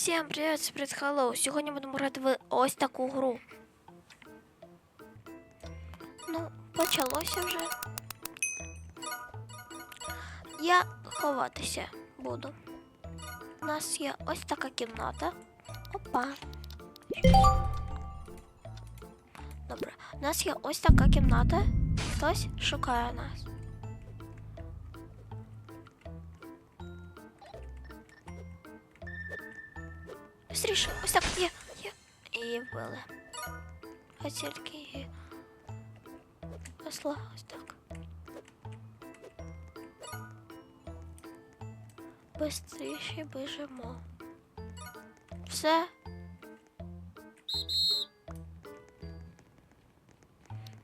Всім привіт, це Привіт. Сьогодні будемо грати в ось таку гру. Ну, почалося вже. Я ховатися буду. У нас є ось така кімната. Опа. Добре. У нас є ось така кімната. Хтось шукає нас. Быстріше, ось так є, є. І вбили. А тільки її посла ось так. Бистріше біжимо. Все.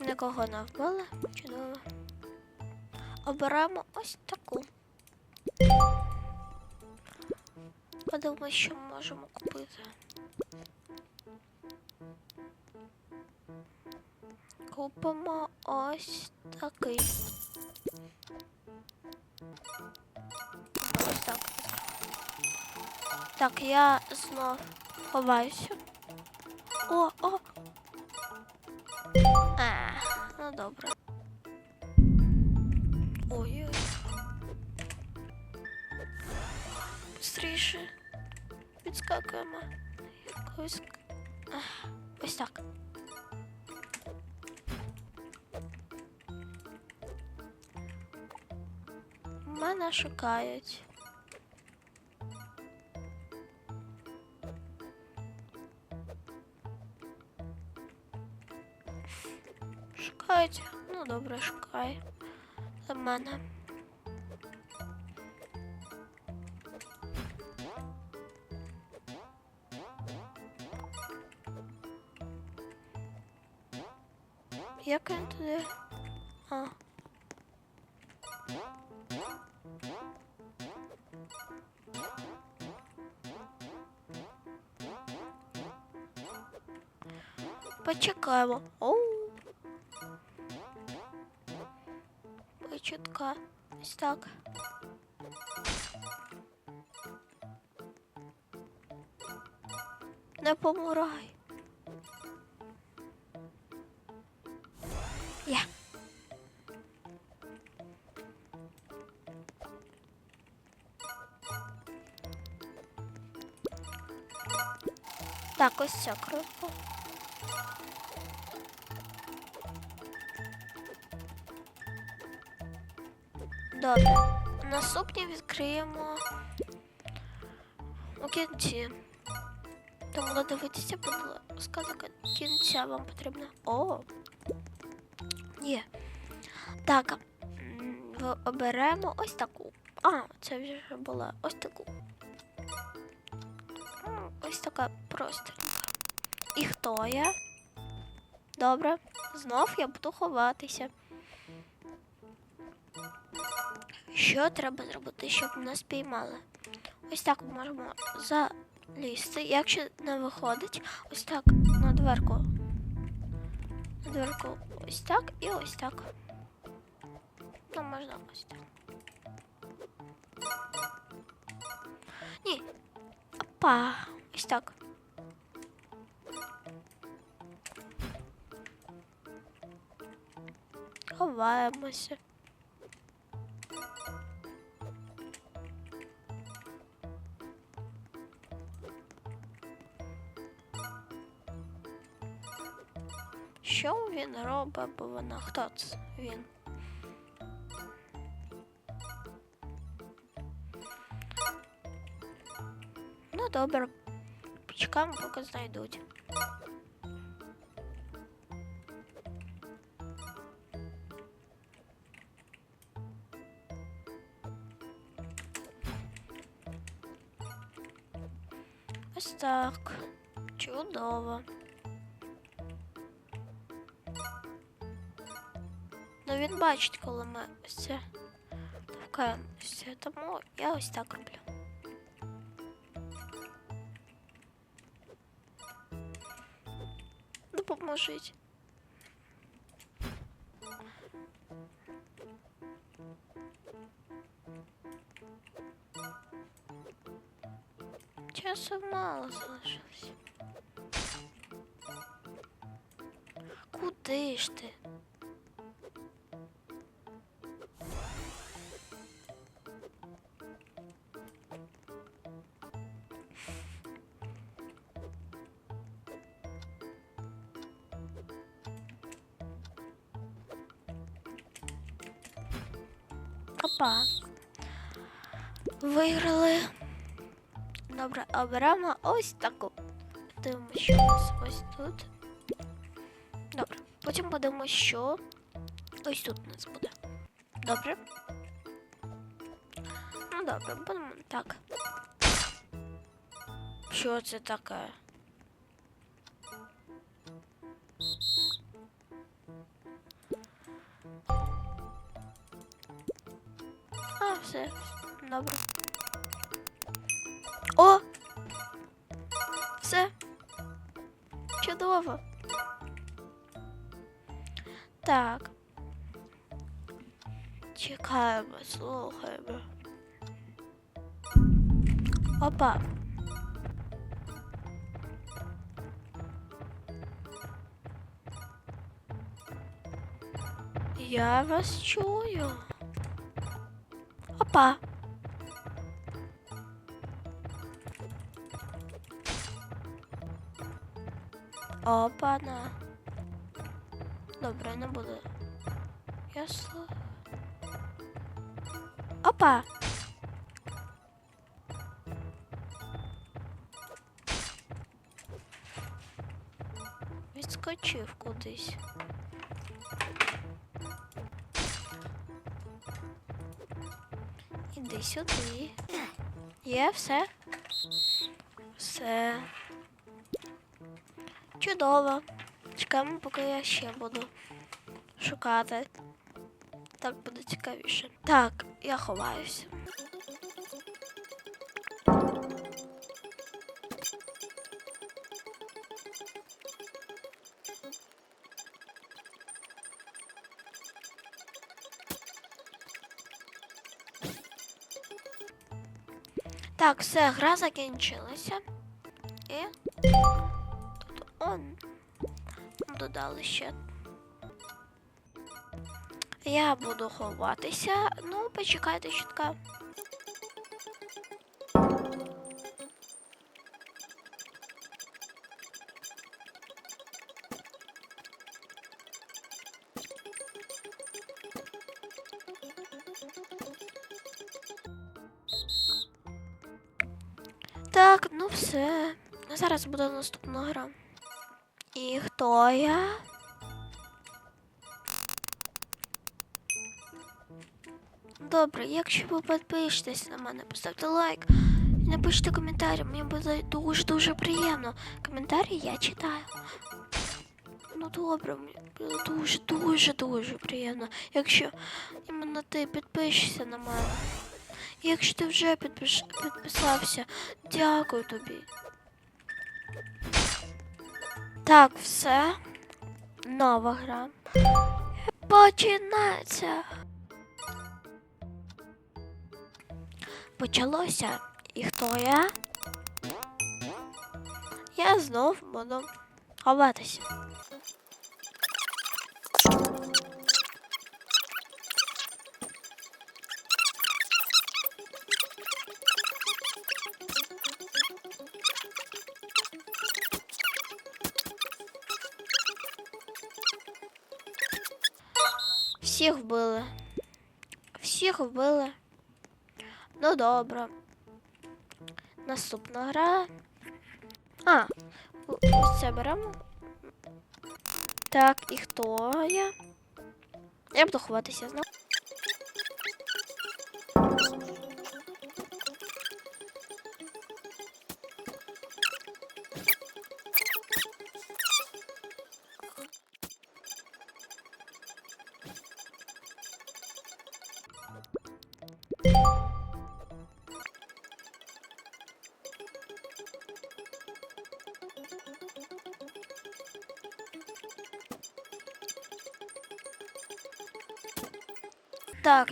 Нікого не вбили. Чудово. Оберемо Подумай, що ми можемо купити. Купимо ось такий. Ось так. Так, я знов ховаюся. О, о! А, ну добре. Підскакуємо. Якось. Ах, Ось так. Мене шукають. Шукають. Ну добре, шукай. За мене. Як він туди? А. Почекаємо. Оу. Почутка. Ось так. Не помирай. Так, ось ця крипка. Добре. Наступні відкриємо у кінці. Тому додивитися, будь ласка, до кінця вам потрібно. О! Є. Так. Оберемо ось таку. А, це вже була ось таку. Ось така простенька. І хто я? Добре. Знов я буду ховатися. Що треба зробити, щоб нас піймали? Ось так можемо залізти. Якщо не виходить, ось так на дверку. На дверку ось так і ось так. Ну, можна ось так. Ні. Опа. Ось так. Ховаємося. Що він робить, бо вона? Хто це він? Ну добре. Почекаємо, поки знайдуть. Ось так. Чудово. Ну він бачить, коли ми ось це тому я ось так роблю. Допоможіть. Часу мало залишилось. Куди ж ти? Опа. Виграли. Добре, оберемо ось таку. Дивимося, що у нас ось тут. Добре. Потім подивимося, що ось тут у нас буде. Добре. Ну добре, будемо так. Що це таке? Все, добре. О! Все. Чудово. Так. Чекаємо, слухаємо. Опа. Я вас чую. Опа. Опа-на. Добре, не буду. Я слухаю. Опа. Відскочив кудись. Іди сюди. Є все. Все. Чудово. Чекаємо, поки я ще буду шукати. Так буде цікавіше. Так, я ховаюся. Так, все, гра закінчилася. І тут он додали ще. Я буду ховатися. Ну, почекайте чутка. Буде наступна гра. І хто я? Добре, якщо ви підпишетесь на мене, поставте лайк і напишіть коментарі, мені буде дуже-дуже приємно. Коментарі я читаю. Ну добре, мені буде дуже-дуже-дуже приємно, якщо іменно ти підпишешся на мене. Якщо ти вже підпиш... підписався, дякую тобі. Так, все. Нова гра. Починається. Почалося. І хто я? Я знов буду ховатися. Всіх вбили. Ну добре. Наступна гра. А, це беремо. Так, і хто я? Я буду ховатися знов. Так,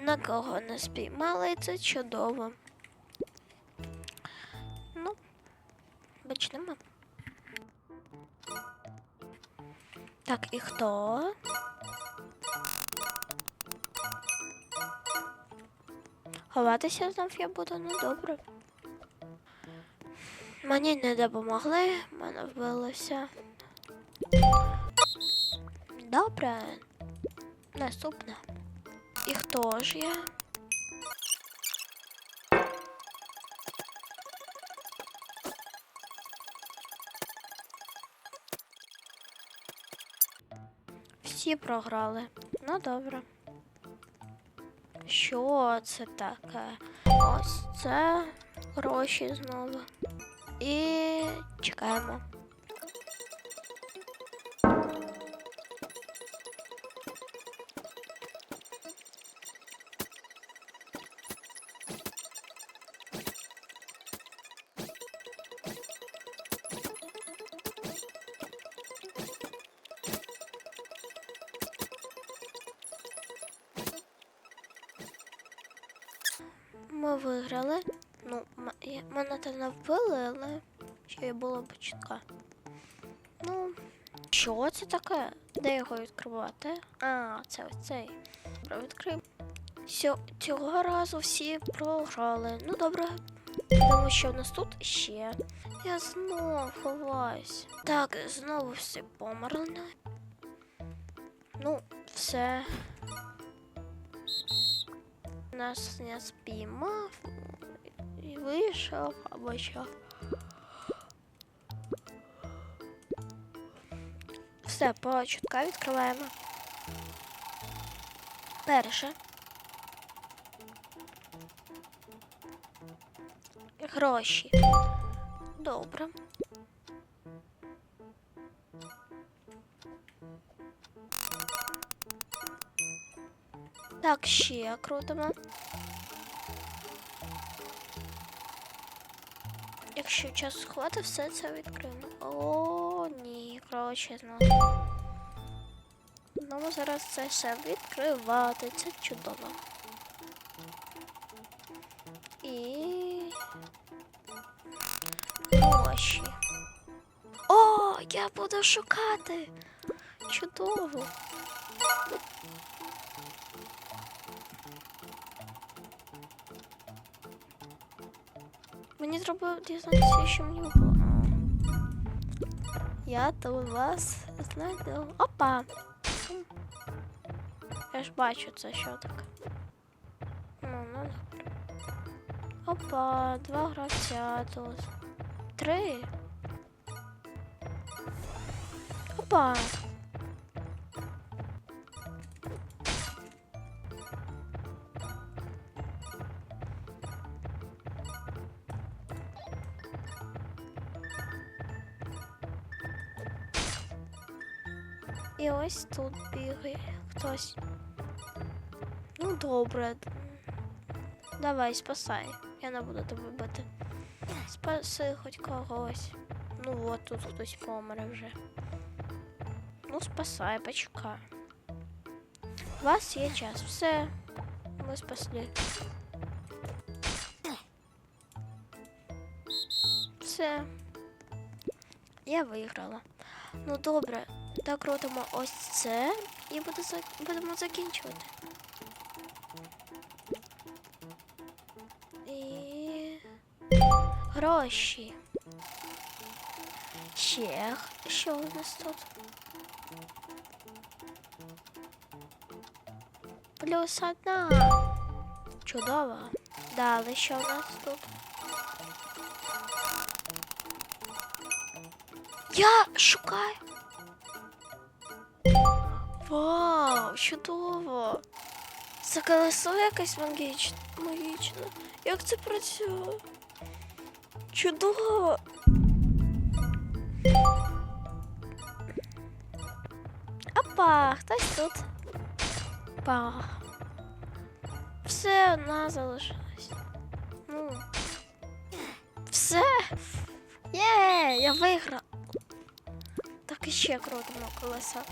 на кого не спіймали, це чудово. Ну, почнемо. Так, і хто? Ховатися знов я буду, ну добре. Мені не допомогли, мене вбилося. Добре. Наступне. І хто ж я? Всі програли. Ну добре. Що це таке? Ось це гроші знову. І чекаємо. Виграли. Ну, мене то не вбили, але ще й було б чітка. Ну, що це таке? Де його відкривати? А, це ось цей. Відкрив. Цього разу всі програли. Ну добре. Тому що в нас тут ще. Я знов ховаюсь. Так, знову всі померли. Ну, все. Нас не спіймав і вийшов або що. Все, по чутка відкриваємо. Перше. Гроші. Добре. Так, ще крутимо. Якщо час хватить, все це відкриємо. О, ні, коротше, ну. Ну, зараз це все відкривати. Це чудово. І. Гроші. О, я буду шукати. Чудово. Мені треба дізнатися, що мені випало. Я то вас знайду. Опа! Я ж бачу це що таке. Ну, ну добре. Опа, два гравця тут. Три. Опа. І ось тут бігає хтось. Ну, добре. Давай, спасай. Я не буду тебе бити. Спаси хоч когось. Ну от тут хтось помре вже. Ну, спасай, почекай. У вас є час. Все. Ми спасли. Все. Я виграла. Ну добре, Так крутимо ось це і будемо закінчувати. І гроші. Ще що у нас тут? Плюс одна. Чудово. Далі що у нас тут? Я шукаю. Вау, чудово. Це колесо якесь магічне. магічне. Як це працює? Чудово. Опа, хтось тут. Па. Все одна залишилась. Ну. Все. Є, я виграв. Так іще крутимо колеса.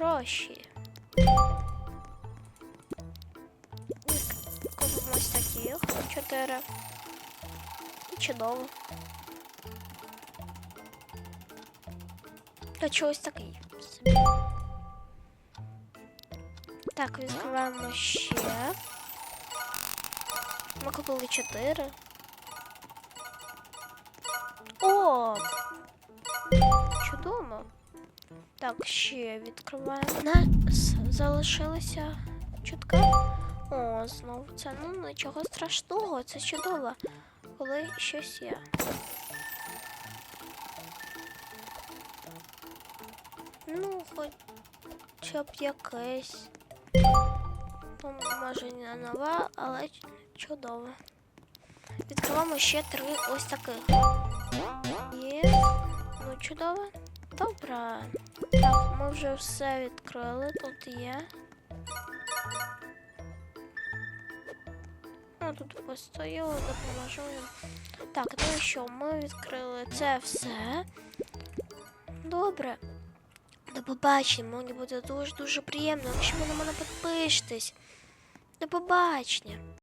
Гроші. всіх чотири. І Чудово. Та чогось такий. Так, відкриваємо ще. Ми купили чотири. О! Так, ще відкриваємо. У нас чутка. О, знову це. Ну, нічого страшного, це чудово. Коли щось є. Ну, хоча б якесь. Ну, може не нова, але чудово. Відкриваємо ще три ось таких. Є. Ну, чудово. Добре. Так, ми вже все відкрили. Тут є. Ну, тут постояло, допоможу їм. Так, ну що, ми відкрили це все. Добре. До побачення, мені буде дуже-дуже приємно, якщо ви на мене підпишетесь. До побачення.